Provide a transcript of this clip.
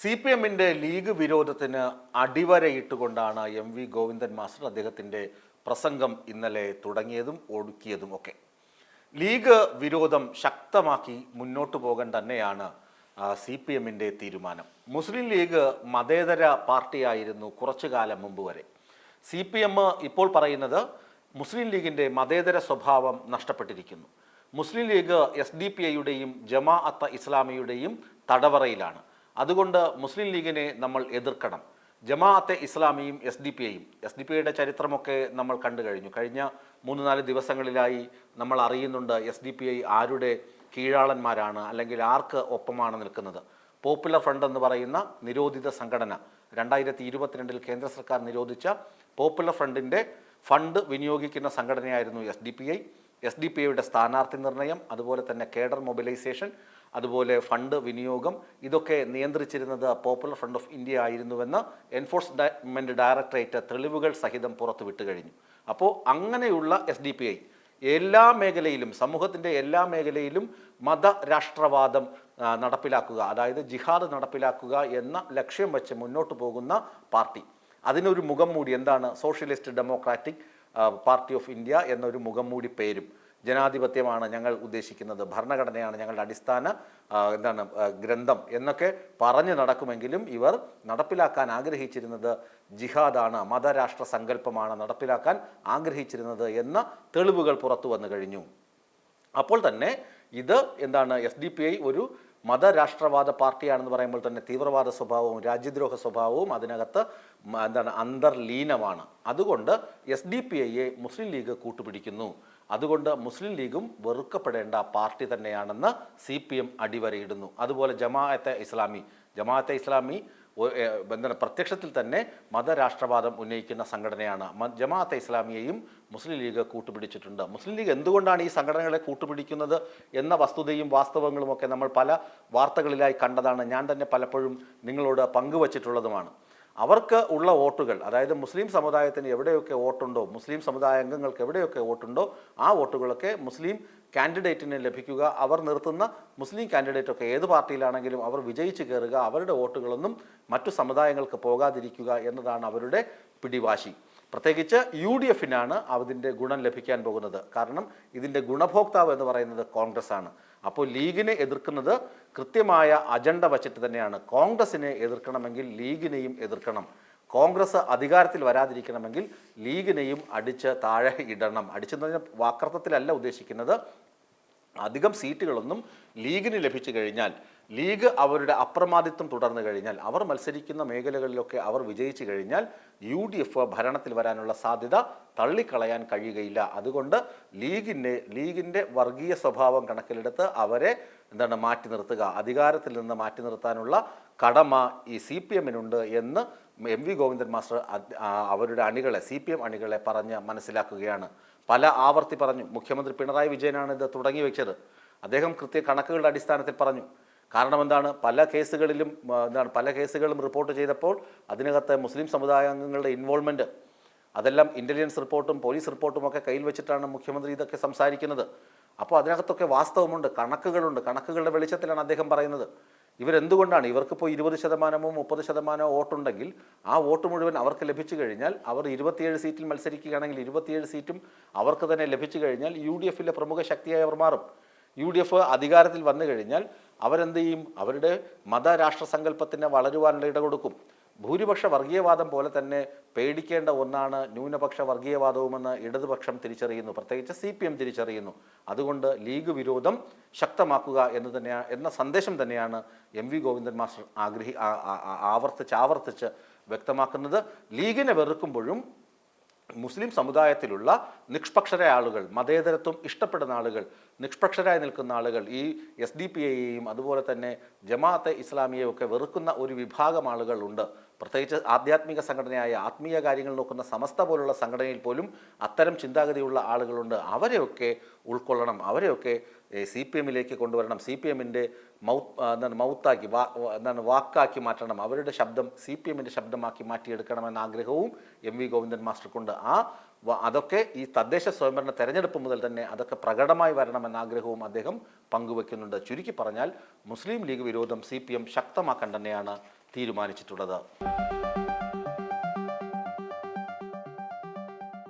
C P എമ്മിന്റെ League വിരോധത്തിന് അടിവരയിട്ടുകൊണ്ടാണ് എം വി ഗോവിന്ദൻ മാസ്റ്റർ അദ്ദേഹത്തിന്റെ പ്രസംഗം ഇന്നലെ തുടങ്ങിയതും ഒടുക്കിയതും ഒക്കെ. ലീഗ് വിരോധം ശക്തമാക്കി മുന്നോട്ട് പോകാൻ തന്നെയാണ് സി പി എമ്മിന്റെ തീരുമാനം. മുസ്ലിം ലീഗ് മതേതര പാർട്ടിയായിരുന്നു കുറച്ചു കാലം മുമ്പ് വരെ. സി പി എം ഇപ്പോൾ പറയുന്നത് മുസ്ലിം ലീഗിന്റെ മതേതര സ്വഭാവം നഷ്ടപ്പെട്ടിരിക്കുന്നു. Muslim League S D P ഐയുടെയും Jamaat ഇസ്ലാമിയുടെയും തടവറയിലാണ്. അതുകൊണ്ട് മുസ്ലിം ലീഗിനെ നമ്മൾ എതിർക്കണം. ജമാഅത്തെ ഇസ്ലാമിയും എസ് ഡി പി ഐയും. എസ് ഡി പി ഐയുടെ ചരിത്രമൊക്കെ നമ്മൾ കണ്ടു കഴിഞ്ഞു. കഴിഞ്ഞ മൂന്ന് നാല് ദിവസങ്ങളിലായി നമ്മൾ അറിയുന്നുണ്ട് എസ് ഡി പി ഐ ആരുടെ കീഴാളന്മാരാണ് അല്ലെങ്കിൽ ആർക്ക് ഒപ്പമാണ് നിൽക്കുന്നത്. പോപ്പുലർ ഫ്രണ്ട് എന്ന് പറയുന്ന നിരോധിത സംഘടന. രണ്ടായിരത്തി ഇരുപത്തിരണ്ടിൽ കേന്ദ്ര സർക്കാർ നിരോധിച്ച പോപ്പുലർ ഫ്രണ്ടിന്റെ ഫണ്ട് വിനിയോഗിക്കുന്ന സംഘടനയായിരുന്നു S D P I. S D P ഐയുടെ സ്ഥാനാർത്ഥി നിർണയം അതുപോലെ തന്നെ കേഡർ മൊബിലൈസേഷൻ അതുപോലെ ഫണ്ട് വിനിയോഗം ഇതൊക്കെ നിയന്ത്രിച്ചിരുന്നത് പോപ്പുലർ ഫ്രണ്ട് ഓഫ് ഇന്ത്യ ആയിരുന്നുവെന്ന് എൻഫോഴ്സ്മെന്റ് ഡയറക്ടറേറ്റ് തെളിവുകൾ സഹിതം പുറത്തുവിട്ട് കഴിഞ്ഞു. അപ്പോൾ അങ്ങനെയുള്ള എസ് ഡി പി ഐ എല്ലാ മേഖലയിലും സമൂഹത്തിന്റെ എല്ലാ മേഖലയിലും മത രാഷ്ട്രവാദം നടപ്പിലാക്കുക അതായത് ജിഹാദ് നടപ്പിലാക്കുക എന്ന ലക്ഷ്യം വെച്ച് മുന്നോട്ട് പോകുന്ന പാർട്ടി. അതിനൊരു മുഖം മൂടി എന്താണ്? Socialist Democratic Party of India എന്നൊരു മുഖം മൂടി പേരും. ജനാധിപത്യമാണ് ഞങ്ങൾ ഉദ്ദേശിക്കുന്നത്. ഭരണഘടനയാണ് ഞങ്ങളുടെ അടിസ്ഥാന എന്താണ് ഗ്രന്ഥം എന്നൊക്കെ പറഞ്ഞു നടക്കുമെങ്കിലും ഇവർ നടപ്പിലാക്കാൻ ആഗ്രഹിച്ചിരുന്നത് ജിഹാദാണ് മതരാഷ്ട്ര സങ്കല്പമാണ് നടപ്പിലാക്കാൻ ആഗ്രഹിച്ചിരുന്നത് എന്ന തെളിവുകൾ പുറത്തു വന്നു കഴിഞ്ഞു. അപ്പോൾ തന്നെ ഇത് എന്താണ് എസ് ഡി പി ഐ ഒരു മതരാഷ്ട്രവാദ പാർട്ടിയാണെന്ന് പറയുമ്പോൾ തന്നെ തീവ്രവാദ സ്വഭാവവും രാജ്യദ്രോഹ സ്വഭാവവും അതിനകത്ത് എന്താണ് അന്തർലീനമാണ്. അതുകൊണ്ട് എസ് ഡി പി ഐയെ മുസ്ലിം ലീഗ് കൂട്ടുപിടിക്കുന്നു. അതുകൊണ്ട് മുസ്ലിം ലീഗും വെറുക്കപ്പെടേണ്ട പാർട്ടി തന്നെയാണെന്ന് സി പി എം അടിവരയിടുന്നു. അതുപോലെ ജമാഅത്തെ ഇസ്ലാമി ജമാഅത്തെ ഇസ്ലാമി ബന്ധന പ്രത്യക്ഷത്തിൽ തന്നെ മതരാഷ്ട്രവാദം ഉന്നയിക്കുന്ന സംഘടനയാണ്. ജമാഅത്തെ ഇസ്ലാമിയെയും മുസ്ലിം ലീഗ് കൂട്ടുപിടിച്ചിട്ടുണ്ട്. മുസ്ലിം ലീഗ് എന്തുകൊണ്ടാണ് ഈ സംഘടനകളെ കൂട്ടുപിടിക്കുന്നത് എന്ന വസ്തുതയും വാസ്തവങ്ങളും ഒക്കെ നമ്മൾ പല വാർത്തകളിലായി കണ്ടതാണ്. ഞാൻ തന്നെ പലപ്പോഴും നിങ്ങളോട് പങ്കുവച്ചിട്ടുള്ളതുമാണ്. അവർക്ക് ഉള്ള വോട്ടുകൾ അതായത് മുസ്ലിം സമുദായത്തിന് എവിടെയൊക്കെ വോട്ടുണ്ടോ മുസ്ലിം സമുദായ അംഗങ്ങൾക്ക് എവിടെയൊക്കെ വോട്ടുണ്ടോ ആ വോട്ടുകളൊക്കെ മുസ്ലിം കാൻഡിഡേറ്റിന് ലഭിക്കുക. അവർ നിർത്തുന്ന മുസ്ലിം കാൻഡിഡേറ്റ് ഒക്കെ ഏത് പാർട്ടിയിലാണെങ്കിലും അവർ വിജയിച്ചു കയറുക അവരുടെ വോട്ടുകളൊന്നും മറ്റു സമുദായങ്ങൾക്ക് പോകാതിരിക്കുക എന്നതാണ് അവരുടെ പിടിവാശി. പ്രത്യേകിച്ച് യു ഡി എഫിനാണ് അതിന്റെ ഗുണം ലഭിക്കാൻ പോകുന്നത്. കാരണം ഇതിന്റെ ഗുണഭോക്താവ് എന്ന് പറയുന്നത് കോൺഗ്രസ് ആണ് അപ്പോൾ ലീഗിനെ എതിർക്കുന്നത് കൃത്യമായ അജണ്ട വച്ചിട്ട് തന്നെയാണ്. കോൺഗ്രസിനെ എതിർക്കണമെങ്കിൽ ലീഗിനെയും എതിർക്കണം. കോൺഗ്രസ് അധികാരത്തിൽ വരാതിരിക്കണമെങ്കിൽ ലീഗിനെയും അടിച്ച് താഴെ ഇടണം. അടിച്ചെന്ന് പറഞ്ഞാൽ വാക്കർത്ഥത്തിലല്ല ഉദ്ദേശിക്കുന്നത്. അധികം സീറ്റുകളൊന്നും ലീഗിന് ലഭിച്ചു കഴിഞ്ഞാൽ ലീഗ് അവരുടെ അപ്രമാദിത്വം തുടർന്നു കഴിഞ്ഞാൽ അവർ മത്സരിക്കുന്ന മേഖലകളിലൊക്കെ അവർ വിജയിച്ചു കഴിഞ്ഞാൽ യു ഡി എഫ് ഭരണത്തിൽ വരാനുള്ള സാധ്യത തള്ളിക്കളയാൻ കഴിയുകയില്ല. അതുകൊണ്ട് ലീഗിന്റെ ലീഗിന്റെ വർഗീയ സ്വഭാവം കണക്കിലെടുത്ത് അവരെ എന്താണ് മാറ്റി നിർത്തുക അധികാരത്തിൽ നിന്ന് മാറ്റി നിർത്താനുള്ള കടമ ഈ സി പി എമ്മിനുണ്ട് എന്ന് എം വി ഗോവിന്ദൻ മാസ്റ്റർ അവരുടെ അണികളെ സി പി എം അണികളെ പറഞ്ഞ് മനസ്സിലാക്കുകയാണ്. പല ആവർത്തി പറഞ്ഞു മുഖ്യമന്ത്രി പിണറായി വിജയനാണ് ഇത് തുടങ്ങി വെച്ചത്. അദ്ദേഹം കൃത്യ കണക്കുകളുടെ അടിസ്ഥാനത്തിൽ പറഞ്ഞു. കാരണം എന്താണ്? പല കേസുകളിലും എന്താണ്? പല കേസുകളും റിപ്പോർട്ട് ചെയ്തപ്പോൾ അതിനകത്ത് മുസ്ലിം സമുദായ അംഗങ്ങളുടെ ഇൻവോൾവ്മെന്റ് അതെല്ലാം ഇന്റലിജൻസ് റിപ്പോർട്ടും പോലീസ് റിപ്പോർട്ടും ഒക്കെ കയ്യിൽ വെച്ചിട്ടാണ് മുഖ്യമന്ത്രി ഇതൊക്കെ സംസാരിക്കുന്നത്. അപ്പോൾ അതിനകത്തൊക്കെ വാസ്തവമുണ്ട് കണക്കുകളുണ്ട്. കണക്കുകളുടെ വെളിച്ചത്തിലാണ് അദ്ദേഹം പറയുന്നത്. ഇവരെന്തുകൊണ്ടാണ്? ഇവർക്കിപ്പോൾ ഇരുപത് ശതമാനമോ മുപ്പത് ശതമാനമോ വോട്ടുണ്ടെങ്കിൽ ആ വോട്ട് മുഴുവൻ അവർക്ക് ലഭിച്ചു കഴിഞ്ഞാൽ അവർ ഇരുപത്തിയേഴ് സീറ്റിൽ മത്സരിക്കുകയാണെങ്കിൽ ഇരുപത്തിയേഴ് സീറ്റും അവർക്ക് തന്നെ ലഭിച്ചു കഴിഞ്ഞാൽ യു ഡി എഫിലെ പ്രമുഖ ശക്തിയായി അവർ മാറും. യു ഡി എഫ് അധികാരത്തിൽ വന്നു കഴിഞ്ഞാൽ അവരെന്ത് ചെയ്യും? അവരുടെ മതരാഷ്ട്ര സങ്കല്പത്തിന് വളരുവാനുള്ള ഇട കൊടുക്കും. ഭൂരിപക്ഷ വർഗീയവാദം പോലെ തന്നെ പേടിക്കേണ്ട ഒന്നാണ് ന്യൂനപക്ഷ വർഗീയവാദവുമെന്ന് ഇടതുപക്ഷം തിരിച്ചറിയുന്നു. പ്രത്യേകിച്ച് സി പി എം തിരിച്ചറിയുന്നു. അതുകൊണ്ട് ലീഗ് വിരോധം ശക്തമാക്കുക എന്ന് തന്നെയാണ് എന്ന സന്ദേശം തന്നെയാണ് എം വി ഗോവിന്ദൻ മാസ്റ്റർ ആഗ്രഹി ആവർത്തിച്ച് ആവർത്തിച്ച് വ്യക്തമാക്കുന്നത്. ലീഗിനെ വെറുക്കുമ്പോഴും മുസ്ലിം സമുദായത്തിലുള്ള നിഷ്പക്ഷര ആളുകൾ മതേതരത്വം ഇഷ്ടപ്പെടുന്ന ആളുകൾ നിഷ്പക്ഷരായി നിൽക്കുന്ന ആളുകൾ ഈ എസ് ഡി പി ഐയെയും അതുപോലെ തന്നെ ജമാഅത്തെ ഇസ്ലാമിയെയും ഒക്കെ വെറുക്കുന്ന ഒരു വിഭാഗം ആളുകളുണ്ട് പ്രത്യേകിച്ച് ആധ്യാത്മിക സംഘടനയായ ആത്മീയ കാര്യങ്ങൾ നോക്കുന്ന സമസ്ത പോലുള്ള സംഘടനയിൽ പോലും അത്തരം ചിന്താഗതിയുള്ള ആളുകളുണ്ട്. അവരെയൊക്കെ ഉൾക്കൊള്ളണം. അവരെയൊക്കെ സി പി എമ്മിലേക്ക് കൊണ്ടുവരണം. സി പി എമ്മിന്റെ മൗത്ത് എന്താണ് മൗത്താക്കി വാ എന്താണ് വാക്കാക്കി മാറ്റണം. അവരുടെ ശബ്ദം സി പി എമ്മിന്റെ ശബ്ദമാക്കി മാറ്റിയെടുക്കണമെന്ന ആഗ്രഹവും എം വി ഗോവിന്ദൻ മാസ്റ്റർക്കുണ്ട്. ആ അതൊക്കെ ഈ തദ്ദേശ സ്വയംഭരണ തെരഞ്ഞെടുപ്പ് മുതൽ തന്നെ അതൊക്കെ പ്രകടമായി വരണമെന്ന ആഗ്രഹവും അദ്ദേഹം പങ്കുവെക്കുന്നുണ്ട്. ചുരുക്കി പറഞ്ഞാൽ മുസ്ലിം ലീഗ് വിരോധം സി ശക്തമാക്കാൻ തന്നെയാണ് തീരുമാനിച്ചിട്ടുള്ളത്.